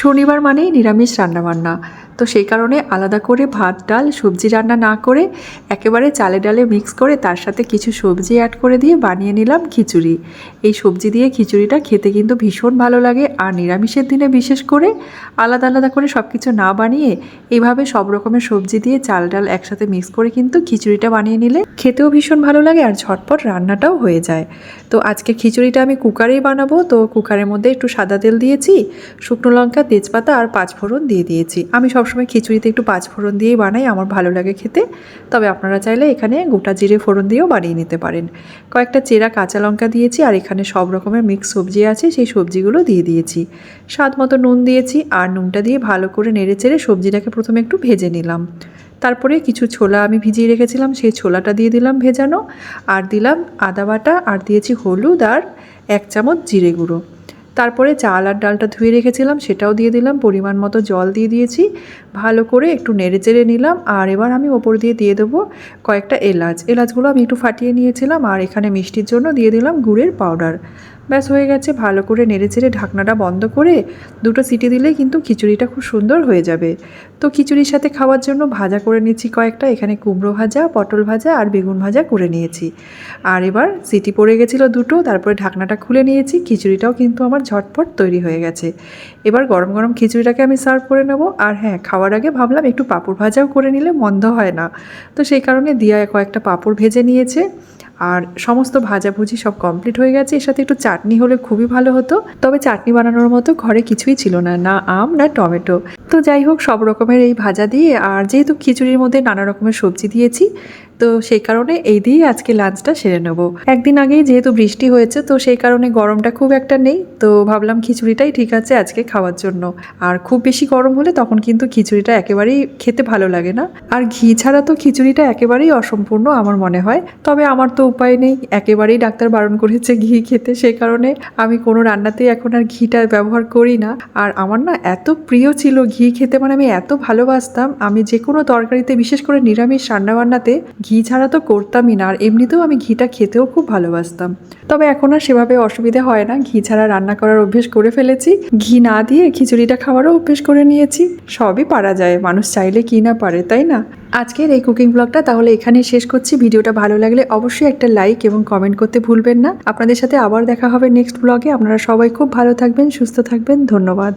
শনিবার মানেই নিরামিষ রান্নাবান্না। তো সেই কারণে আলাদা করে ভাত, ডাল, সবজি রান্না না করে একেবারে চালে ডালে মিক্স করে তার সাথে কিছু সবজি অ্যাড করে দিয়ে বানিয়ে নিলাম খিচুড়ি। এই সবজি দিয়ে খিচুড়িটা খেতে কিন্তু ভীষণ ভালো লাগে আর নিরামিষের দিনে বিশেষ করে আলাদা আলাদা করে সব কিছু না বানিয়ে এইভাবে সব রকমের সবজি দিয়ে চাল, ডাল একসাথে মিক্স করে কিন্তু খিচুড়িটা বানিয়ে নিলে খেতেও ভীষণ ভালো লাগে আর ঝটপট রান্নাটাও হয়ে যায়। তো আজকে খিচুড়িটা আমি কুকারেই বানাবো, তো কুকারের মধ্যে একটু সাদা তেল দিয়েছি, শুকনো লঙ্কা, তেজপাতা আর পাঁচফোড়ন দিয়ে দিয়েছি। আমি সবসময় খিচুড়িতে একটু পাঁচফোড়ন দিয়েই বানাই, আমার ভালো লাগে খেতে। তবে আপনারা চাইলে এখানে গোটা জিরে ফোড়ন দিয়েও বানিয়ে নিতে পারেন। কয়েকটা চেরা কাঁচা লঙ্কা দিয়েছি, আর এখানে সব রকমের মিক্স সবজি আছে, সেই সবজিগুলো দিয়ে দিয়েছি। স্বাদ মতো নুন দিয়েছি, আর নুনটা দিয়ে ভালো করে নেড়ে চেড়ে সবজিটাকে প্রথমে একটু ভেজে নিলাম। তারপরে কিছু ছোলা আমি ভিজিয়ে রেখেছিলাম, সেই ছোলাটা দিয়ে দিলাম ভেজানো। আর দিলাম আদা বাটা, আর দিয়েছি হলুদ আর এক চামচ জিরে গুঁড়ো। তারপরে চাল আর ডালটা ধুয়ে রেখেছিলাম, সেটাও দিয়ে দিলাম, পরিমাণ মতো জল দিয়ে দিয়েছি। ভালো করে একটু নেড়ে চেড়ে নিলাম, আর এবার আমি ওপর দিয়ে দিয়ে দেবো কয়েকটা এলাচ। এলাচগুলো আমি একটু ফাটিয়ে নিয়েছিলাম, আর এখানে মিষ্টির জন্য দিয়ে দিলাম গুড়ের পাউডার। ব্যাস হয়ে গেছে, ভালো করে নেড়ে চেড়ে ঢাকনাটা বন্ধ করে দুটো সিটি দিলেই কিন্তু খিচুড়িটা খুব সুন্দর হয়ে যাবে। তো খিচুড়ির সাথে খাওয়ার জন্য ভাজা করে নিচ্ছি কয়েকটা, এখানে কুমড়ো ভাজা, পটল ভাজা আর বেগুন ভাজা করে নিয়েছি। আর এবার সিটি পড়ে গেছিল দুটো, তারপরে ঢাকনাটা খুলে নিয়েছি, খিচুড়িটাও কিন্তু আমার ঝটপট তৈরি হয়ে গেছে। এবার গরম গরম খিচুড়িটাকে আমি সার্ভ করে নেব। আর হ্যাঁ খাওয়ার আগে ভাবলাম একটু পাঁপড় ভাজাও করে নিলে মন্দ হয় না। তো সেই কারণে দিয়া কয়েকটা পাঁপড় ভেজে নিয়েছে। আর সমস্ত ভাজাভুজি সব কমপ্লিট হয়ে গেছে। এর সাথে একটু চাটনি হলে খুবই ভালো হতো। তবে চাটনি বানানোর মতো ঘরে কিছুই ছিল না। না আম, না টমেটো। তো যাই হোক, সব রকমের এই ভাজা দিয়ে আর যেহেতু খিচুড়ির মধ্যে নানা রকমের সবজি দিয়েছি, তো সেই কারণে এই দিয়েই আজকে লাঞ্চটা সেরে নেব। একদিন আগেই যেহেতু বৃষ্টি হয়েছে, তো সেই কারণে গরমটা খুব একটা নেই, তো ভাবলাম খিচুড়িটাই ঠিক আছে আজকে খাওয়ার জন্য। আর খুব বেশি গরম হলে তখন কিন্তু খিচুড়িটা একেবারেই খেতে ভালো লাগে না। আর ঘি ছাড়া তো খিচুড়িটা একেবারেই অসম্পূর্ণ আমার মনে হয়। তবে আমার তো উপায় নেই, একেবারেই ডাক্তার বারণ করেছে ঘি খেতে সেই কারণে আমি কোনো রান্নাতেই এখন আর ঘিটা ব্যবহার করি না। আর আমার না এত প্রিয় ছিল ঘি খেতে মানে আমি এত ভালোবাসতাম, আমি যে কোনো তরকারিতে, বিশেষ করে নিরামিষ রান্নাবান্নাতে, ঘি ছাড়া তো করতামই না, আর এমনিতেও আমি ঘিটা খেতেও খুব ভালোবাসতাম। তবে এখন আর সেভাবে অসুবিধে হয় না, ঘি ছাড়া রান্না করার অভ্যেস করে ফেলেছি, ঘি না দিয়ে খিচুড়িটা খাওয়ারও অভ্যেস করে নিয়েছি, সবই পারা যায়, মানুষ চাইলে কি না পারে, তাই না? আজকের এই কুকিং ব্লগটা তাহলে এখানেই শেষ করছি, ভিডিওটা ভালো লাগলে অবশ্যই একটা লাইক এবং কমেন্ট করতে ভুলবেন না। আপনাদের সাথে আবার দেখা হবে নেক্সট ব্লগে আপনারা সবাই খুব ভালো থাকবেন, সুস্থ থাকবেন, ধন্যবাদ।